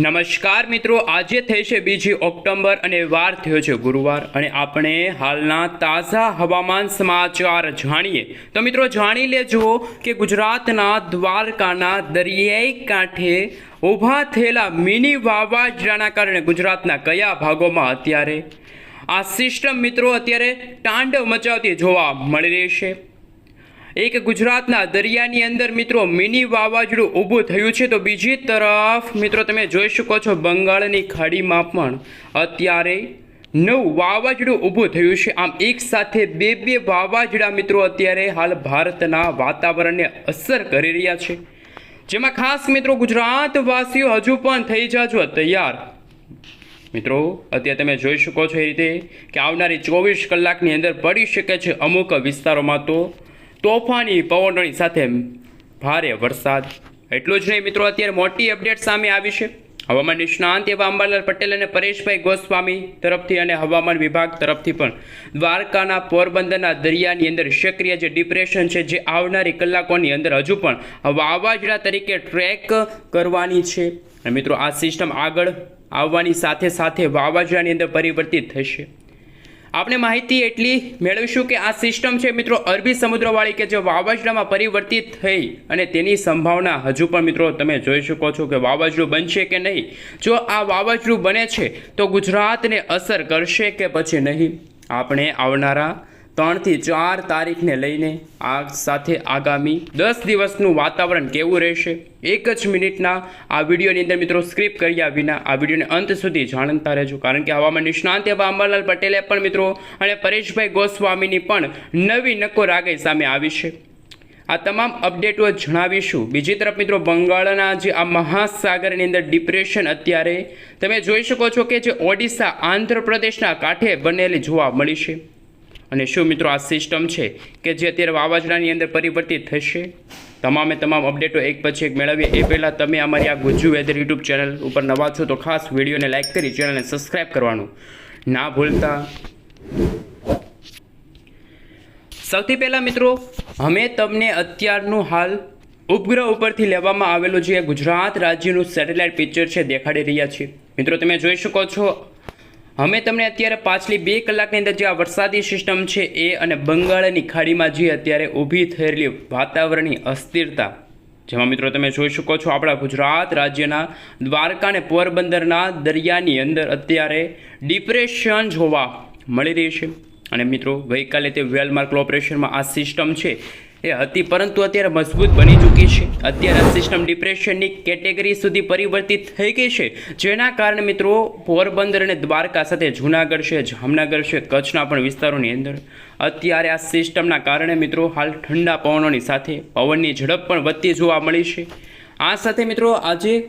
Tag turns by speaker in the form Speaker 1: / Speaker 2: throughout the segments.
Speaker 1: નમસ્કાર મિત્રો, આજે થઈ છે બીજી ઓક્ટોબર અને વાર થયો છે ગુરુવાર અને આપણે હાલના તાજા હવામાન સમાચાર જાણીએ. તો મિત્રો, જાણી લેજો કે ગુજરાતના દ્વારકાના દરિયાઈ કાંઠે ઊભા થયેલા મિની વાવાઝોડાના કારણે ગુજરાતના કયા ભાગોમાં અત્યારે આ સિસ્ટમ મિત્રો અત્યારે તાંડવ મચાવતી જોવા મળી રહી છે. એક ગુજરાતના દરિયાની અંદર મિત્રો મિની વાવાઝોડું ઊભું થયું છે. તો બીજી તરફ મિત્રો તમે જોઈ શકો છો, બંગાળની ખાડીમાં પણ અત્યારે નવું વાવાઝોડું ઊભું થયું છે. આમ એક સાથે બે બે વાવાઝોડા મિત્રો અત્યારે હાલ ભારતના વાતાવરણને અસર કરી રહ્યા છે. જેમાં ખાસ મિત્રો ગુજરાતવાસીઓ હજુ પણ થઈ જાજો તૈયાર. મિત્રો, અત્યારે તમે જોઈ શકો છો એ રીતે કે આવનારી ચોવીસ કલાકની અંદર પડી શકે છે અમુક વિસ્તારોમાં તો. તોફાની પવનોની સાથે ભારે વરસાદ. એટલું જ નહીં મિત્રો, અત્યારે મોટી અપડેટ સામે આવી છે. હવામાન નિષ્ણાંત એવા અંબાલાલ પટેલ અને પરેશભાઈ ગોસ્વામી તરફથી અને હવામાન વિભાગ તરફથી પણ. દ્વારકાના પોરબંદરના દરિયાની અંદર સક્રિય જે ડિપ્રેશન છે, જે આવનારી કલાકોની અંદર હજુ પણ વાવાઝોડા તરીકે ટ્રેક કરવાની છે. અને મિત્રો, આ સિસ્ટમ આગળ આવવાની સાથે સાથે વાવાઝોડાની અંદર પરિવર્તિત થશે. આપણે માહિતી એટલી મેળવીશું કે આ સિસ્ટમ છે મિત્રો અરબી સમુદ્રવાળી કે જે વાવાઝોડામાં પરિવર્તિત થઈ અને તેની સંભાવના હજુ પણ મિત્રો તમે જોઈ શકો છો કે વાવાઝોડું બનશે કે નહીં. જો આ વાવાઝોડું બને છે તો ગુજરાતને અસર કરશે કે પછી નહીં? આપણે આવનારા ત્રણથી ચાર તારીખને લઈને આ સાથે આગામી દસ દિવસનું વાતાવરણ કેવું રહેશે? એક જ મિનિટના આ વિડીયોની અંદર મિત્રો સ્ક્રિપ્ટ કર્યા વિના આ વિડીયોને અંત સુધી જાણતા રહેજો. કારણ કે હવામાન નિષ્ણાંત એવા અંબરલાલ પટેલે પણ મિત્રો અને પરેશભાઈ ગોસ્વામીની પણ નવી નક્કો રાગે સામે આવી છે. આ તમામ અપડેટો જણાવીશું. બીજી તરફ મિત્રો બંગાળના જે આ મહાસાગરની અંદર ડિપ્રેશન અત્યારે તમે જોઈ શકો છો કે જે ઓડિશા, આંધ્રપ્રદેશના કાંઠે બનેલી જોવા મળી છે. અને શું મિત્રો આ સિસ્ટમ છે કે જે અત્યારે વાવાઝોડાની અંદર પરિવર્તિત થશે? તમામે તમામ અપડેટો એક પછી એક મેળવીએ. એ પહેલાં તમે અમારી આ ગુજ્જુ વેધર યુટ્યુબ ચેનલ ઉપર નવા છો તો ખાસ વિડીયોને લાઇક કરી ચેનલને સબસ્ક્રાઈબ કરવાનું. ના ભૂલતા. સૌથી પહેલાં મિત્રો, અમે તમને અત્યારનું હાલ ઉપગ્રહ ઉપરથી લેવામાં આવેલું જે ગુજરાત રાજ્યનું સેટેલાઇટ પિક્ચર છે, દેખાડી રહ્યા છીએ. મિત્રો, તમે જોઈ શકો છો અમે તમને અત્યારે પાછલી બે કલાકની અંદર જે આ વરસાદી સિસ્ટમ છે એ અને બંગાળની ખાડીમાં જે અત્યારે ઊભી થયેલી વાતાવરણની અસ્થિરતા, જેમાં મિત્રો તમે જોઈ શકો છો આપણા ગુજરાત રાજ્યના દ્વારકા અને પોરબંદરના દરિયાની અંદર અત્યારે ડિપ્રેશન જોવા મળી રહી છે. અને મિત્રો, ગઈકાલે તે વેલમાર્ક ઓપરેશનમાં આ સિસ્ટમ છે એ હતી, પરંતુ અત્યારે મજબૂત બની ચૂકી છે. અત્યારે સિસ્ટમ ડિપ્રેશનની કેટેગરી સુધી પરિવર્તિત થઈ ગઈ છે. જેના કારણે મિત્રો, પોરબંદર અને દ્વારકા સાથે જૂનાગઢ છે, જામનગર છે, કચ્છના પણ વિસ્તારોની અંદર. અત્યારે આ સિસ્ટમના કારણે મિત્રો, હાલ ઠંડા પવનોની સાથે પવનની ઝડપ પણ વધતી જોવા મળી છે. આ સાથે મિત્રો, આજે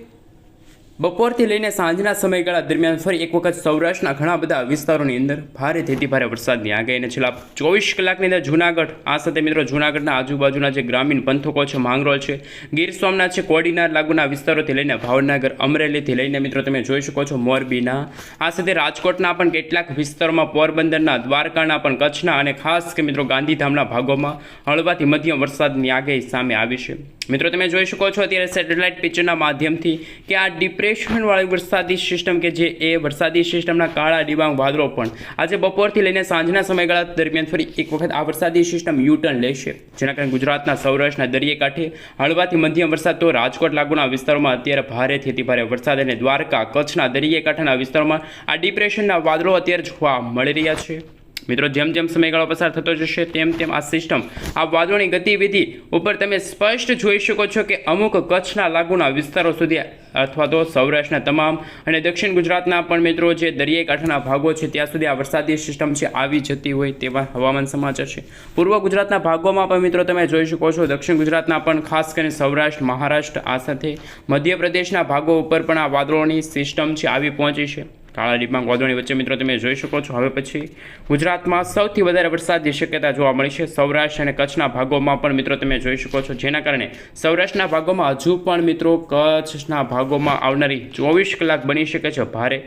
Speaker 1: બપોરથી લઈને સાંજના સમયગાળા દરમિયાન ફરી એક વખત સૌરાષ્ટ્રના ઘણા બધા વિસ્તારોની અંદર ભારેથી અતિ ભારે વરસાદની આગાહી અને છેલ્લા ચોવીસ કલાકની અંદર જૂનાગઢ, આ સાથે મિત્રો જૂનાગઢના આજુબાજુના જે ગ્રામીણ પંથકો છે, માંગરોળ છે, ગીર સોમનાથ છે, કોડીનાર લાગુના વિસ્તારોથી લઈને ભાવનગર, અમરેલીથી લઈને મિત્રો તમે જોઈ શકો છો, મોરબીના, આ સાથે રાજકોટના પણ કેટલાક વિસ્તારોમાં પોરબંદરના, દ્વારકાના પણ કચ્છના અને ખાસ કે મિત્રો ગાંધીધામના ભાગોમાં હળવાથી મધ્યમ વરસાદની આગાહી સામે આવી છે. મિત્રો, તમે જોઈ શકો છો અત્યારે સેટેલાઇટ પિક્ચરના માધ્યમથી કે આ ડિપ્રેશનવાળી વરસાદી સિસ્ટમ કે જે એ વરસાદી સિસ્ટમના કાળા ડિબાંગ વાદળો પણ આજે બપોરથી લઈને સાંજના સમયગાળા દરમિયાન ફરી એક વખત આ વરસાદી સિસ્ટમ યુટર્ન લેશે. જેના કારણે ગુજરાતના સૌરાષ્ટ્રના દરિયા કાંઠે હળવાથી મધ્યમ વરસાદ તો રાજકોટ લાગુના વિસ્તારોમાં અત્યારે ભારેથી અતિભારે વરસાદ અને દ્વારકા, કચ્છના દરિયાકાંઠાના વિસ્તારોમાં આ ડિપ્રેશનના વાદળો અત્યારે જોવા મળી રહ્યા છે. મિત્રો, જેમ જેમ સમયગાળો પસાર થતો જશે, તેમ તેમ આ સિસ્ટમ આ વાદળોની ગતિવિધિ ઉપર તમે સ્પષ્ટ જોઈ શકો છો કે અમુક કચ્છના લાગુના વિસ્તારો સુધી અથવા તો સૌરાષ્ટ્રના તમામ અને દક્ષિણ ગુજરાતના પણ મિત્રો જે દરિયાઈ કાંઠાના ભાગો છે, ત્યાં સુધી આ વરસાદી સિસ્ટમ છે, આવી જતી હોય તેવા હવામાન સમાચાર છે. પૂર્વ ગુજરાતના ભાગોમાં પણ મિત્રો તમે જોઈ શકો છો, દક્ષિણ ગુજરાતના પણ ખાસ કરીને સૌરાષ્ટ્ર, મહારાષ્ટ્ર, આ સાથે મધ્યપ્રદેશના ભાગો ઉપર પણ આ વાદળોની સિસ્ટમ છે, આવી પહોંચી છે. કાળા ડિબાંગ વાદળની વચ્ચે મિત્રો તમે જોઈ શકો છો. હવે પછી ગુજરાતમાં સૌથી વધારે વરસાદની શક્યતા જોવા મળી છે. સૌરાષ્ટ્ર અને કચ્છના ભાગોમાં પણ મિત્રો તમે જોઈ શકો છો. જેના કારણે સૌરાષ્ટ્રના ભાગોમાં હજુ પણ મિત્રો કચ્છના ભાગોમાં આવનારી ચોવીસ કલાક બની શકે છે ભારે.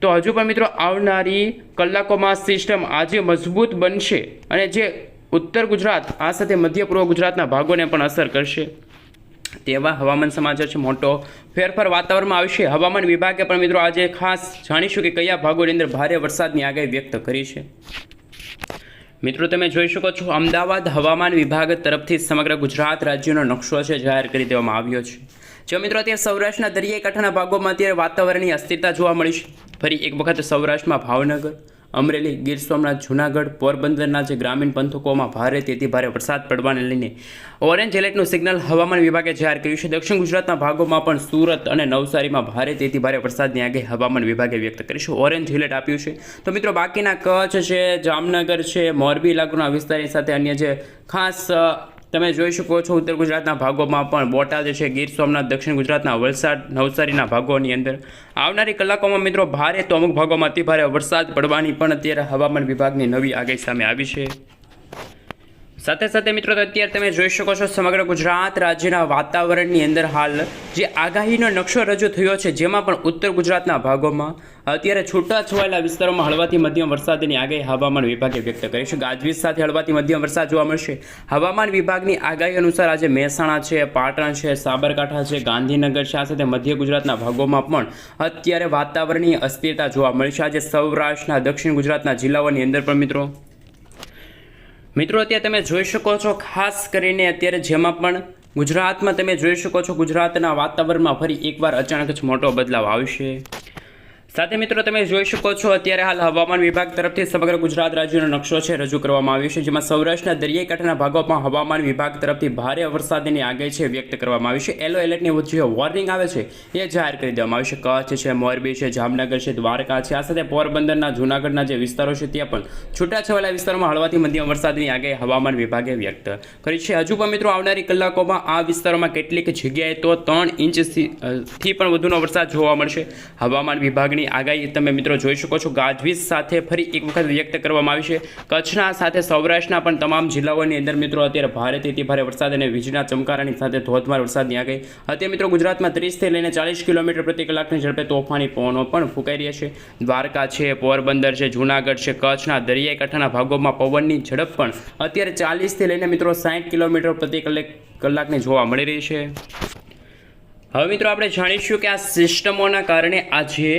Speaker 1: તો હજુ પણ મિત્રો આવનારી કલાકોમાં સિસ્ટમ આજે મજબૂત બનશે અને જે ઉત્તર ગુજરાત, આ સાથે મધ્ય પૂર્વ ગુજરાતના ભાગોને પણ અસર કરશે. તેવા હવામાન સમાચાર છે. મોટો ફેરફાર વાતાવરણમાં આવશે હવામાન વિભાગે પણ મિત્રો આજે ખાસ જાણીશું કે કયા ભાગોની અંદર ભારે વરસાદની આગાહી વ્યક્ત કરી છે. મિત્રો, તમે જોઈ શકો છો, અમદાવાદ હવામાન વિભાગ તરફથી સમગ્ર ગુજરાત રાજ્યનો નકશો છે જાહેર કરી દેવામાં આવ્યો છે. જો મિત્રો, અત્યારે સૌરાષ્ટ્રના દરિયાઈ કાંઠાના ભાગોમાં અત્યારે વાતાવરણની અસ્થિરતા જોવા મળી છે. ફરી એક વખત સૌરાષ્ટ્રમાં ભાવનગર અમરેલી ગીર સોમનાથ જૂનાગઢ પોરબંદરના જે ગ્રામીણ પંથકોમાં ભારે તેથી ભારે વરસાદ પડવાને લઈને ઓરેન્જ એલર્ટનું સિગ્નલ હવામાન વિભાગે જાહેર કર્યું છે. દક્ષિણ ગુજરાતના ભાગોમાં પણ સુરત અને નવસારીમાં ભારે તેથી ભારે વરસાદની આગે હવામાન વિભાગે વ્યક્ત કરી છે. ઓરેન્જ એલર્ટ આપ્યું છે. તો મિત્રો, બાકીના કચ્છ છે, જામનગર છે, મોરબી લાગુના વિસ્તારની સાથે અન્ય જે ખાસ તમે જોઈ શકો છો ઉત્તર ગુજરાતના ભાગોમાં પણ બોટાદ છે, ગીર સોમનાથ, દક્ષિણ ગુજરાતના વલસાડ, નવસારીના ભાગોની અંદર. આવનારી કલાકોમાં મિત્રો ભારે તો અમુક ભાગોમાં અતિભારે વરસાદ પડવાની પણ અત્યારે હવામાન વિભાગની નવી આગાહી સામે આવી છે. સાથે સાથે મિત્રો અત્યારે તમે જોઈ શકો છો સમગ્ર ગુજરાત રાજ્યના વાતાવરણની અંદર હાલ જે આગાહીનો નકશો રજૂ થયો છે, જેમાં પણ ઉત્તર ગુજરાતના ભાગોમાં અત્યારે છૂટા છવાયેલા વિસ્તારોમાં હળવાથી મધ્યમ વરસાદની આગાહી હવામાન વિભાગે વ્યક્ત કરી છે. ગાજવીજ સાથે હળવાથી મધ્યમ વરસાદ જોવા મળશે. હવામાન વિભાગની આગાહી અનુસાર આજે મહેસાણા છે, પાટણ છે, સાબરકાંઠા છે, ગાંધીનગર છે, આ સાથે મધ્ય ગુજરાતના ભાગોમાં પણ અત્યારે વાતાવરણની અસ્થિરતા જોવા મળી છે. આજે સૌરાષ્ટ્રના દક્ષિણ ગુજરાતના જિલ્લાઓની અંદર પણ મિત્રો મિત્રો, અત્યારે તમે જોઈ શકો છો, ખાસ કરીને અત્યારે જેમાં પણ ગુજરાતમાં તમે જોઈ શકો છો, ગુજરાતના વાતાવરણમાં ફરી એકવાર અચાનક જ મોટો બદલાવ આવશે. સાથે મિત્રો, તમે જોઈ શકો છો, અત્યારે હાલ હવામાન વિભાગ તરફથી સમગ્ર ગુજરાત રાજ્યનો નકશો છે રજૂ કરવામાં આવ્યો છે, જેમાં સૌરાષ્ટ્રના દરિયાઈકાંઠાના ભાગોમાં હવામાન વિભાગ તરફથી ભારે વરસાદની આગાહી છે વ્યક્ત કરવામાં આવી છે. યલો એલર્ટની જે વોર્નિંગ આવે છે, એ જાહેર કરી દેવામાં આવી છે. કચ્છ છે, મોરબી છે, જામનગર છે, દ્વારકા છે, આ સાથે પોરબંદરના, જૂનાગઢના જે વિસ્તારો છે, ત્યાં પણ છૂટાછવાયેલા વિસ્તારોમાં હળવાથી મધ્યમ વરસાદની આગાહી હવામાન વિભાગે વ્યક્ત કરી છે. હજુ પણ મિત્રો, આવનારી કલાકોમાં આ વિસ્તારોમાં કેટલીક જગ્યાએ તો ત્રણ ઇંચથી પણ વધુનો વરસાદ જોવા મળશે. હવામાન વિભાગની આગાહી તમે મિત્રો જોઈ શકો છો. ગાજવીજ સાથે ફરી એક વખત વ્યક્ત કરવામાં આવી છે. કચ્છના સાથે સૌરાષ્ટ્રના પણ તમામ જિલ્લાઓની અંદર મિત્રો અત્યારે ભારેથી ભારે વરસાદ અને વીજળીના ચમકારાની સાથે ધોધમાર વરસાદની આગાહી. અત્યારે મિત્રો ગુજરાતમાં ત્રીસથી લઈને ચાલીસ કિલોમીટર પ્રતિ કલાકની ઝડપે તોફાની પવનો પણ ફૂંકાઈ રહ્યા છે. દ્વારકા છે, પોરબંદર છે, જૂનાગઢ છે, કચ્છના દરિયાઈ કાંઠાના ભાગોમાં પવનની ઝડપ પણ અત્યારે ચાલીસથી લઈને મિત્રો સાઠ કિલોમીટર પ્રતિ કલાક કલાકની જોવા મળી રહી છે. હવે મિત્રો આપણે જાણીશું કે આ સિસ્ટમોના કારણે આજે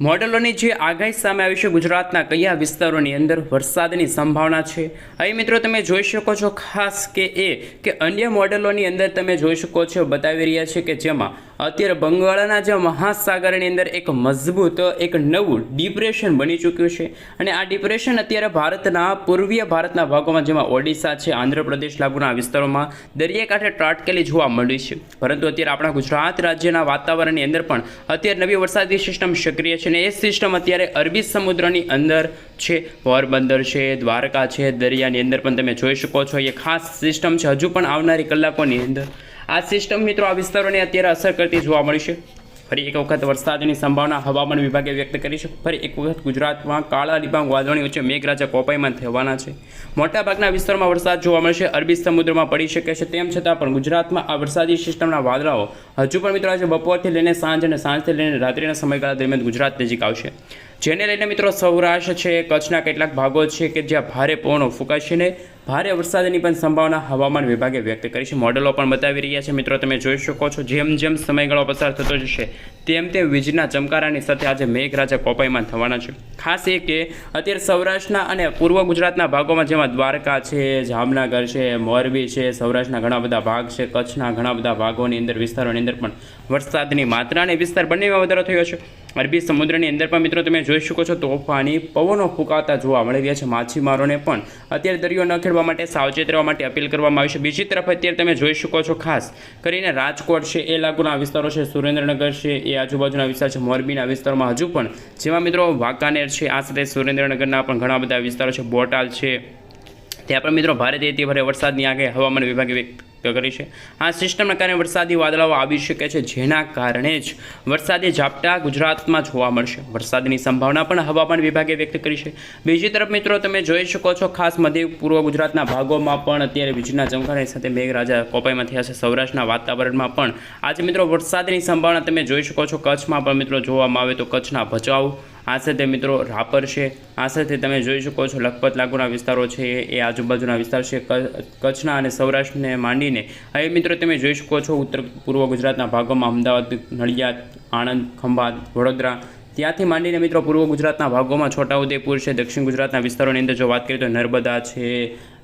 Speaker 1: મોડેલોની જે આગાહી સામે આવી છે, ગુજરાતના કયા વિસ્તારોની અંદર વરસાદની સંભાવના છે? અહીં મિત્રો તમે જોઈ શકો છો ખાસ કે એ કે અન્ય મોડેલોની અંદર તમે જોઈ શકો છો, બતાવી રહ્યા છે કે જેમાં અત્યારે બંગાળના જે મહાસાગરની અંદર એક મજબૂત, એક નવું ડિપ્રેશન બની ચૂક્યું છે. અને આ ડિપ્રેશન અત્યારે ભારતના, પૂર્વીય ભારતના ભાગોમાં, જેમાં ઓડિશા છે, આંધ્રપ્રદેશ લાગુના વિસ્તારોમાં દરિયાકાંઠે ત્રાટકેલી જોવા મળી છે. પરંતુ અત્યારે આપણા ગુજરાત રાજ્યના વાતાવરણની અંદર પણ અત્યારે નવી વરસાદી સિસ્ટમ સક્રિય છે અને એ સિસ્ટમ અત્યારે અરબી સમુદ્રની અંદર છે. પોરબંદર છે, દ્વારકા છે, દરિયાની અંદર પણ તમે જોઈ શકો છો. એ ખાસ સિસ્ટમ છે. હજુ પણ આવનારી કલાકોની અંદર આ સિસ્ટમ મિત્રો આ વિસ્તારોને અત્યારે અસર કરતી જોવા મળી છે. ફરી એક વખત વરસાદની સંભાવના હવામાન વિભાગે વ્યક્ત કરી છે. ફરી એક વખત ગુજરાતમાં કાળા ડિબાંગ વાદળની વચ્ચે મેઘરાજા કોપાઈમાં થવાના છે. મોટાભાગના વિસ્તારોમાં વરસાદ જોવા મળશે. અરબી સમુદ્રમાં પડી શકે છે. તેમ છતાં પણ ગુજરાતમાં આ વરસાદી સિસ્ટમના વાદળાઓ હજુ પણ મિત્રો આજે બપોરથી લઈને સાંજ અને સાંજથી લઈને રાત્રિના સમયગાળા દરમિયાન ગુજરાત નજીક આવશે. જેને લઈને મિત્રો સૌરાષ્ટ્ર છે, કચ્છના કેટલાક ભાગો છે કે જ્યાં ભારે પવનો ફૂંકાશે ને ભારે વરસાદની પણ સંભાવના હવામાન વિભાગે વ્યક્ત કરી છે. મોડેલો પણ બતાવી રહ્યા છે. મિત્રો, તમે જોઈ શકો છો, જેમ જેમ સમયગાળો પસાર થતો જશે, તેમ તેમ વીજના ચમકારાની સાથે આજે મેઘરાજા કોપાઈમાં થવાના છે. ખાસ એ કે અત્યારે સૌરાષ્ટ્રના અને પૂર્વ ગુજરાતના ભાગોમાં જેમાં દ્વારકા છે, જામનગર છે, મોરબી છે, સૌરાષ્ટ્રના ઘણા બધા ભાગ છે, કચ્છના ઘણા બધા ભાગોની અંદર વિસ્તારોની અંદર પણ વરસાદની માત્રા અને વિસ્તાર બંનેમાં વધારો થયો છે. અરબી સમુદ્રની અંદર પણ મિત્રો તમે જોઈ શકો છો, તોફાની પવનો ફૂંકાતા જોવા મળી રહ્યા છે. માછીમારોને પણ અત્યારે દરિયો ન ખેડવા માટે સાવચેત રહેવા માટે અપીલ કરવામાં આવી છે. બીજી તરફ અત્યારે તમે જોઈ શકો છો, ખાસ કરીને રાજકોટ છે, એ લાગુના વિસ્તારો છે, સુરેન્દ્રનગર છે, એ આજુબાજુના વિસ્તાર છે, મોરબીના વિસ્તારોમાં હજુ પણ જેમાં મિત્રો વાંકાનેર છે આ સાથે સુરેન્દ્રનગરના પણ ઘણા બધા વિસ્તારો છે. બોટાલ છે, ત્યાં પણ મિત્રો ભારે તેથી ભારે વરસાદની આગળ હવામાન વિભાગે વ્યક્ત કરી છે. આ સિસ્ટમના કારણે વરસાદી વાદળાઓ આવી શકે છે, જેના કારણે જ વરસાદી ઝાપટા ગુજરાતમાં જોવા મળશે. વરસાદની સંભાવના પણ હવામાન વિભાગે વ્યક્ત કરી છે. બીજી તરફ મિત્રો, તમે જોઈ શકો છો, ખાસ મધ્ય પૂર્વ ગુજરાતના ભાગોમાં પણ અત્યારે વીજળીના ચમકારા સાથે મેઘરાજા કોપાઈમાં થયા છે. સૌરાષ્ટ્રના વાતાવરણમાં પણ આજે મિત્રો વરસાદની સંભાવના તમે જોઈ શકો છો. કચ્છમાં પણ મિત્રો જોવામાં આવે તો કચ્છના ભચાઉ આ સાથે મિત્રો રાપર છે. આ સાથે તમે જોઈ શકો છો લખપત લાગુના વિસ્તારો છે, એ આજુબાજુના વિસ્તાર છે કચ્છના અને સૌરાષ્ટ્રને માંડીને. હવે મિત્રો તમે જોઈ શકો છો ઉત્તર પૂર્વ ગુજરાતના ભાગોમાં અમદાવાદ, નડિયાદ, આણંદ, ખંભાત, વડોદરા ત્યાંથી માંડીને મિત્રો પૂર્વ ગુજરાતના ભાગોમાં છોટાઉદેપુર છે, દક્ષિણ ગુજરાતના વિસ્તારોની અંદર જો વાત કરીએ તો નર્મદા છે,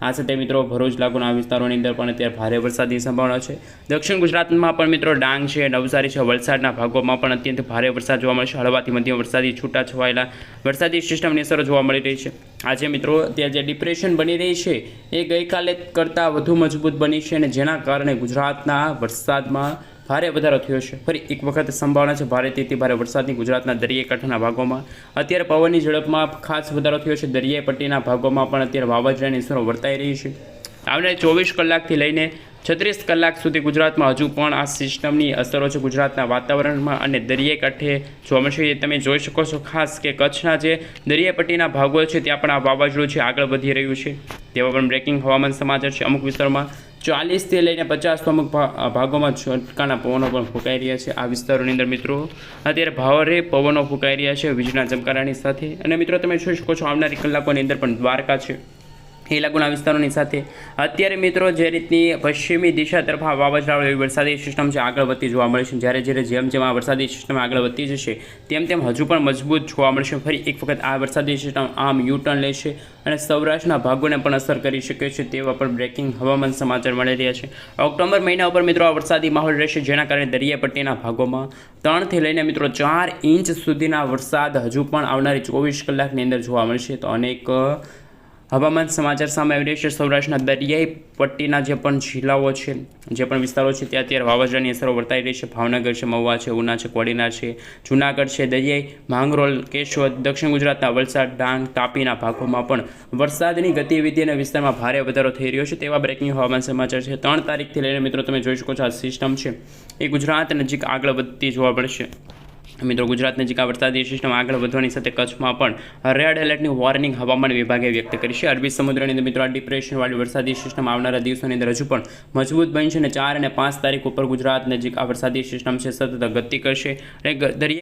Speaker 1: આ સાથે મિત્રો ભરૂચ લાગુના વિસ્તારોની અંદર પણ અત્યારે ભારે વરસાદની સંભાવના છે. દક્ષિણ ગુજરાતમાં પણ મિત્રો ડાંગ છે, નવસારી છે, વલસાડના ભાગોમાં પણ અત્યંત ભારે વરસાદ જોવા મળશે હળવાથી મધ્યમ વરસાદી છૂટા છવાયેલા વરસાદી સિસ્ટમની અસરો જોવા મળી રહી છે. આજે મિત્રો અત્યારે જે ડિપ્રેશન બની રહી છે, એ ગઈકાલે કરતાં વધુ મજબૂત બની છે અને જેના કારણે ગુજરાતના વરસાદમાં ભારે વધારો થયો છે. ફરી એક વખત સંભાવના છે. ભારે તેથી ભારે વરસાદની ગુજરાતના દરિયાઈ કાંઠાના ભાગોમાં. અત્યારે પવનની ઝડપમાં ખાસ વધારો થયો છે. દરિયાઈ પટ્ટીના ભાગોમાં પણ અત્યારે વાવાઝોડાની અસરો વર્તાઈ રહી છે. આવનારી ચોવીસ કલાકથી લઈને છત્રીસ કલાક સુધી ગુજરાતમાં હજુ પણ આ સિસ્ટમની અસરો છે ગુજરાતના વાતાવરણમાં અને દરિયાઈ કાંઠે મળશે તમે જોઈ શકો છો ખાસ કે કચ્છના જે દરિયાઈ પટ્ટીના ભાગો છે, ત્યાં પણ આ વાવાઝોડું છે, આગળ વધી રહ્યું છે. તેવા પણ બ્રેકિંગ હવામાન સમાચાર છે. અમુક વિસ્તારોમાં ચાલીસથી લઈને પચાસ તો અમુક ભાગોમાં છટકાના પવનો પણ ફૂંકાઈ રહ્યા છે. આ વિસ્તારોની અંદર મિત્રો, અત્યારે ભાવરે પવનો ફૂંકાઈ રહ્યા છે વીજળીના ચમકારાની સાથે. અને મિત્રો, તમે જોઈ શકો છો, આવનારી કલાકોની અંદર પણ દ્વારકા છે. એ લાગુના વિસ્તારોની સાથે. અત્યારે મિત્રો જે રીતની પશ્ચિમી દિશા તરફ આ વાવાઝોડા વરસાદી સિસ્ટમ છે, આગળ વધતી જોવા મળે છે. જ્યારે જ્યારે જેમ જેમ આ વરસાદી સિસ્ટમ આગળ વધતી જશે, તેમ તેમ હજુ પણ મજબૂત જોવા મળશે ફરી એક વખત આ વરસાદી સિસ્ટમ આમ યુટર્ન લેશે અને સૌરાષ્ટ્રના ભાગોને પણ અસર કરી શકે છે તેવા પણ બ્રેકિંગ હવામાન સમાચાર મળી રહ્યા છે. ઓક્ટોબર મહિના ઉપર મિત્રો આ વરસાદી માહોલ રહેશે, જેના કારણે દરિયાપટ્ટીના ભાગોમાં ત્રણથી લઈને મિત્રો ચાર ઇંચ સુધીના વરસાદ હજુ પણ આવનારી ચોવીસ કલાકની અંદર જોવા મળશે. તો અનેક હવામાન સમાચાર સામે આવી રહ્યા છે. સૌરાષ્ટ્રના દરિયાઈ પટ્ટીના જે પણ જિલ્લાઓ છે, જે પણ વિસ્તારો છે, ત્યાં અત્યારે વાવાઝોડાની અસરો વર્તાઈ રહી છે. ભાવનગર છે, મહુવા છે, ઉના છે, કોડીનાર છે, જુનાગઢ છે, દરિયાઈ માંગરોળ, કેશોદ, દક્ષિણ ગુજરાતના વલસાડ, ડાંગ, તાપીના ભાગોમાં પણ વરસાદની ગતિવિધિ અને વિસ્તારમાં ભારે વધારો થઈ રહ્યો છે. તેવા બ્રેકિંગ હવામાન સમાચાર છે. ત્રણ તારીખથી લઈને મિત્રો તમે જોઈ શકો છો આ સિસ્ટમ છે. એ ગુજરાત નજીક આગળ વધતી જોવા મળશે. મિત્રો, ગુજરાત નજીક આ વરસાદી સિસ્ટમ આગળ વધવાની સાથે કચ્છમાં પણ રેડ એલર્ટની વોર્નિંગ હવામાન વિભાગે વ્યક્ત કરી છે. અરબી સમુદ્રની મિત્રો, આ ડિપ્રેશનવાળી વરસાદી સિસ્ટમ આવનારા દિવસોની અંદર હજુ પણ મજબૂત બનશે અને ચાર અને પાંચ તારીખ ઉપર ગુજરાત નજીક આ વરસાદી સિસ્ટમ છે, સતત ગતિ કરશે. અને દરિયા